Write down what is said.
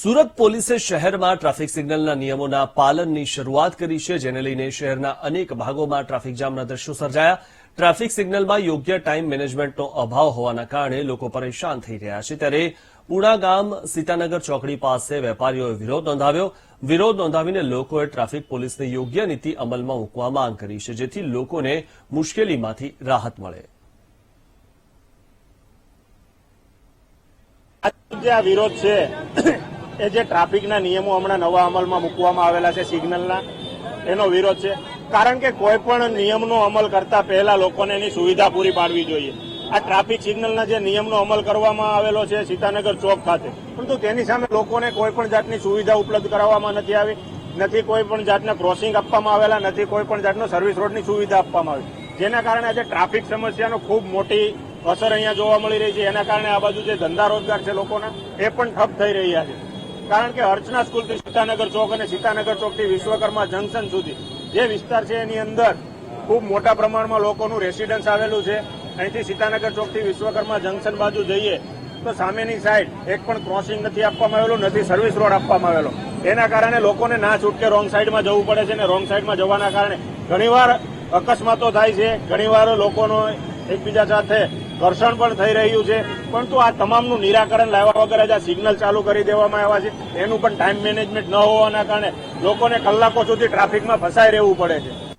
સુરત પોલીસે શહેરમાં ટ્રાફિક સિગ્નલના નિયમોના પાલનની શરૂઆત કરી છે, જેને લઈને શહેરના અનેક ભાગોમાં ટ્રાફિક જામના દ્રશ્યો સર્જાયા. ટ્રાફિક સિગ્નલમાં યોગ્ય ટાઈમ મેનેજમેન્ટનો અભાવ હોવાના કારણે લોકો પરેશાન થઈ રહ્યા છે. ત્યારે પુણા ગામ સીતાનગર ચોકડી પાસે વેપારીઓએ વિરોધ નોંધાવ્યો. વિરોધ નોંધાવીને લોકોએ ટ્રાફિક પોલીસને યોગ્ય નીતિ અમલમાં મૂકવા માંગ કરી છે, જેથી લોકોને મુશ્કેલીમાંથી રાહત મળે. આ વિરોધ છે એ જે ટ્રાફિકના નિયમો હમણાં નવા અમલમાં મૂકવામાં આવેલા છે સિગ્નલના, એનો વિરોધ છે. કારણ કે કોઈ પણ નિયમનો અમલ કરતા પહેલા લોકોને એની સુવિધા પૂરી પાડવી જોઈએ. આ ટ્રાફિક સિગ્નલના જે નિયમનો અમલ કરવામાં આવેલો છે સીતાનગર ચોક ખાતે. પરંતુ તેની સામે લોકોને કોઈ પણ જાતની સુવિધા ઉપલબ્ધ કરાવવામાં નથી આવી, નથી કોઈ પણ જાતના ક્રોસિંગ આપવામાં આવેલા, નથી કોઈ પણ જાતનો સર્વિસ રોડની સુવિધા આપવામાં આવી. જેના કારણે આજે ટ્રાફિક સમસ્યાનો ખૂબ મોટી અસર અહીંયા જોવા મળી રહી છે. એના કારણે આ બાજુ જે ધંધા રોજગાર છે લોકોના, એ પણ ઠપ થઈ રહ્યા છે. કારણ કે અર્ચના સ્કૂલથી સીતાનગર ચોક અને સીતાનગર ચોકથી વિશ્વકર્મા જંકશન સુધી જે વિસ્તાર છે એની અંદર ખૂબ મોટા પ્રમાણમાં લોકોનું રેસિડન્સ આવેલું છે. અહીંથી સીતાનગર ચોકથી વિશ્વકર્મા જંકશન બાજુ જઈએ તો સામેની સાઈડ એક પણ ક્રોસિંગ નથી આપવામાં આવેલું, નથી સર્વિસ રોડ આપવામાં આવેલો. એના કારણે લોકોને ના છૂટકે રોંગ સાઈડમાં જવું પડે છે અને રોંગ સાઈડમાં જવાના કારણે ઘણીવાર અકસ્માતો થાય છે. ઘણીવાર લોકોનો એકબીજા સાથે ઘર્ષણ પણ થઈ રહ્યું છે. પરંતુ આ તમામનું નિરાકરણ લાવવા વગર જ આ સિગ્નલ ચાલુ કરી દેવામાં આવ્યા છે. એનું પણ ટાઈમ મેનેજમેન્ટ ન હોવાના કારણે લોકોને કલાકો સુધી ટ્રાફિકમાં ફસાઈ રહેવું પડે છે.